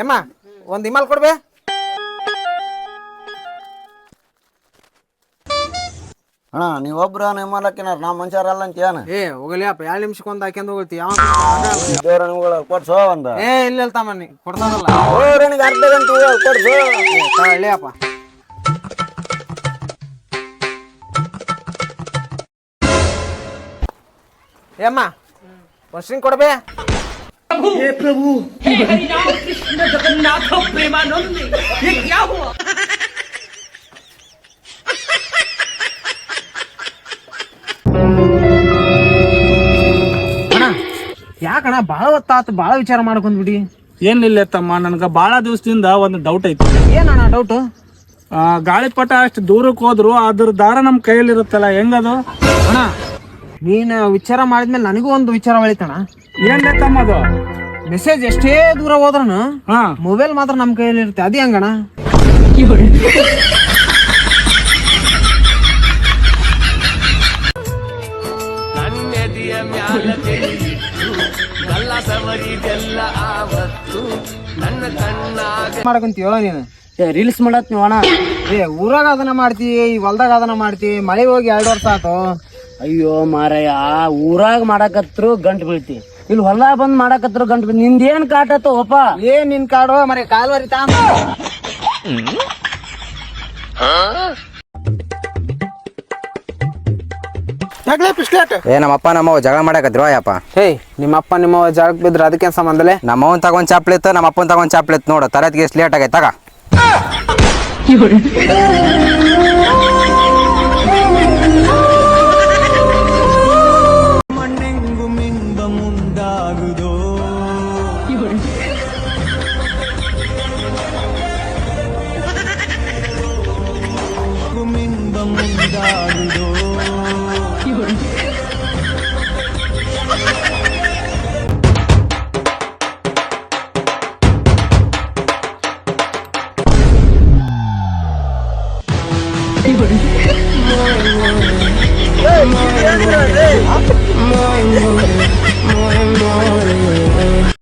ಏಮ್ಮ ಒಂದು ಇಮಾಲ್ ಕೊಡ್ಬೇ. ಅಣ್ಣ ನೀವು ಒಬ್ರು ಹಾಕಿನಾರ ನಾ ಮನುಷ್ಯರಲ್ಲ ಅಂತ ಏನ? ಏ ಹೋಗಲಿಯಪ್ಪ ಎರಡು ನಿಮಿಷಕ್ಕೆ ಒಂದು ಹಾಕ್ಯಂದು ಹೋಗ್ತಿ ಯಾವ ದೇವ್ರ ನಿಮ್ಗಳ ಕೊಡ್ಸೋ ಒಂದ. ಏ ಇಲ್ಲ ಇಲ್ಲ ತಮ್ಮನಿ ಕೊಡ್ತಾರಲ್ಲ. ಓರನಿಗೆ ಅರ್ಧ ಗಂಟೆ ಹೋಗ್ ಕೊಡ್ಸು. ಹಳ್ಳಿಯಪ್ಪ ಏಮ್ಮ ವರ್ಷಿಂಗ್ ಕೊಡ್ಬೇ. ಅಣ್ಣ ಯಾಕಣ್ಣ ಭಾಳ ಹೊತ್ತಾತು ಬಾಳ ವಿಚಾರ ಮಾಡ್ಕೊಂಡ್ಬಿಡಿ? ಏನಿಲ್ಲ ತಮ್ಮ ನನ್ಗ ಬಾಳ ದಿವಸದಿಂದ ಒಂದು ಡೌಟ್ ಐತಿ. ಏನಣ್ಣ ಡೌಟ್ ಆ, ಗಾಳಿಪಟ ಅಷ್ಟು ದೂರಕ್ಕೆ ಹೋದ್ರು ಅದ್ರ ದಾರ ನಮ್ ಕೈಯಲ್ಲಿರುತ್ತಲ್ಲ ಹೆಂಗದು? ಅಣ್ಣ ನೀನು ವಿಚಾರ ಮಾಡಿದ್ಮೇಲೆ ನನಗೂ ಒಂದು ವಿಚಾರ ಹೊಳಿತಣ್ಣ ಏನ್ ತಮ್ಮ ಅದು ಮೆಸೇಜ್ ಎಷ್ಟೇ ದೂರ ಹೋದ್ರೂ ಹಾ. ಮೊಬೈಲ್ ಮಾತ್ರ ನಮ್ಮ ಕೈಯಲ್ಲಿ ಇರುತ್ತೆ. ಅದೇ ಹಂಗಣ? ಮಾಡ್ಕೊಂತೀವ ನೀನು? ರೀಲ್ಸ್ ಮಾಡತ್ ನೀವು ಅಣ್ಣ ಏ ಊರಾಗ ಅದನ್ನ ಮಾಡ್ತಿ ಈ ಹೊಲ್ದಾಗ ಅದನ್ನ ಮಾಡ್ತಿ ಮಳೆ ಹೋಗಿ ಎರಡು ವರ್ಷ ಆತು. ಅಯ್ಯೋ ಮಾರಯ್ಯ ಊರಾಗ ಮಾಡಕತ್ರು ಗಂಟು ಬೀಳ್ತಿ. ಇಲ್ಲಿ ಹೊಲ ಬಂದ್ ಮಾಡಾಕತ್ರ ಗಂಟು ನಿಂದ ನಿಂದೇನ್ ಕಾಟತ್ತು ಒಪ್ಪ ಏನ್ ನಿನ್ ಕಾಡು? ಮರೆ ಕಾಲ್ವರಿ ತಾಮ. ಏ ನಮ್ಮಪ್ಪ ನಮ್ಮವ್ವ ಜಗಳ ಮಾಡಾಕತ್ರಿ ಯಪ್ಪ ಹೇ ನಿಮ್ಮಪ್ಪ ನಿಮ್ಮ ಜಾಗ ಬಿದ್ರ ಅದಕ್ಕೆ ಸಂಬಂಧಲೆ ನಮ್ಮವನ್ ತಗೊಂಡ್ ಚಾಪ್ಲಿತ್ತು ನಮ್ಮ ಅಪ್ಪನ್ ತಗೊಂಡ್ ಚಾಪ್ಲಿತ್ತು ನೋಡು ತರತ್ಗೆ ಎಷ್ಟು ಲೇಟ್ ಆಗೈತೆ ತಗ. ಆಗುವುದೋ இன்பம் உண்டாகுதோ Oh, my God.